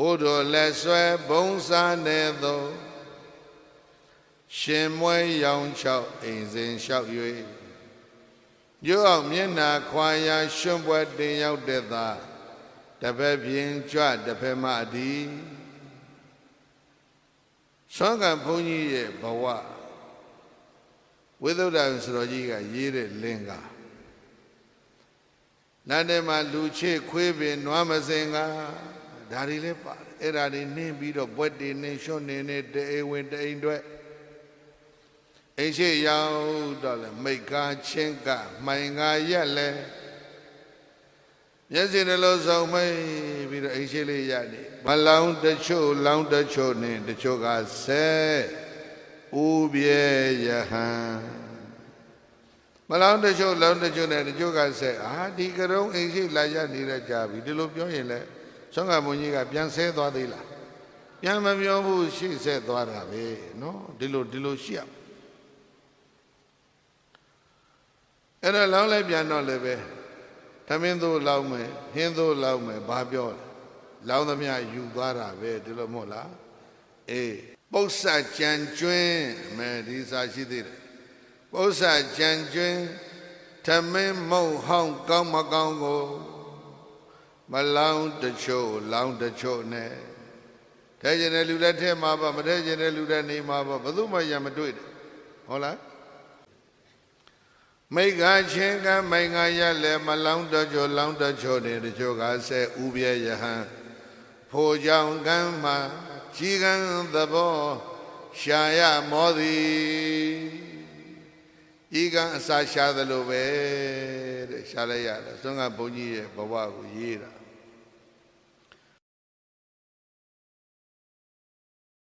အိုးတော်လက်ဆွဲဘုံစားနေသောရှင်မွဲရောင်ချောက်အိမ်စဉ်လျှောက်၍ရုပ်အောင်မျက်နာခွာရာရွှွန့်ပွဲတင်ရောက်တဲ့သာတပည့်ပြင်းကြွတပည့်မအဒီဆွမ်းကံဘုန်းကြီးရဲ့ဘဝဝိသုဒ္ဓဆရာကြီးကရေးတဲ့လင်္ကာနတ်ထဲမှာလူချစ်ခွေးပင်နွားမစင်က ဒါတွေလည်းပါတယ်အဲ့ဒါတွေနင်းပြီးတော့ဘွက်တွေနင်းရွှွန့်နေနေတအိမ်ဝင်တအိမ်တွေအိမ်ရှိရောက်တော့လေမိတ်ကားချင်းကမှိုင်ကားရက်လဲမျက်စိနှလုံးစုံမိတ်ပြီးတော့အိမ်ရှိလေးရနေမလောင်တချို့လောင်တချို့နေတချို့ကဆဲဥပြေယဟံမလောင်တချို့လောင်တချို့နဲ့တချို့ကဆဲအာဒီကရုံအိမ်ရှိလာရနေတဲ့ကြပြီဒီလိုပြောရင်လေ ဆွမ်းကမွန်ကြီးကပြန်ဆဲသွားသေးလားပြန်မပြောဘူးရှိဆဲသွားတာပဲနော်ဒီလိုဒီလိုရှိရအဲ့တော့လောင်းလိုက်ပြန်တော့လည်းပဲသမင်းသို့လောင်းမယ်ဟင်းသို့လောင်းမယ်ဘာပြောလဲလောင်းသမျှယူသွားတာပဲဒီလိုမဟုတ်လားအေးပု္ပ္ပစကြံကျွင်းမယ်ဒီစာရှိသေးတယ်ပု္ပ္ပစကြံကျွင်းသမင်းမုံဟောင်းကောင်းမကောင်းကို မလောင်းတချို့လောင်းတချို့နဲ့ထဲကျင်တဲ့လူလက်ထဲမှာပါမထဲကျင်တဲ့လူလက်နေမှာပါဘယ်သူမှရမတွေ့တယ်ဟုတ်လားမိကချင်းကမိငါရလဲမလောင်းတချို့လောင်းတချို့နဲ့တချို့ကဆဲဥပြဲယဟန်ဖိုကြောင့်ကမ်းမှာကြီးကံသဘောရှာရမောသည်ဤ ကအစာရှာသလိုပဲတဲ့ရှာလိုက်ရတယ်သွန်ကဘုန်းကြီးရဲ့ဘဝကိုရေးတာ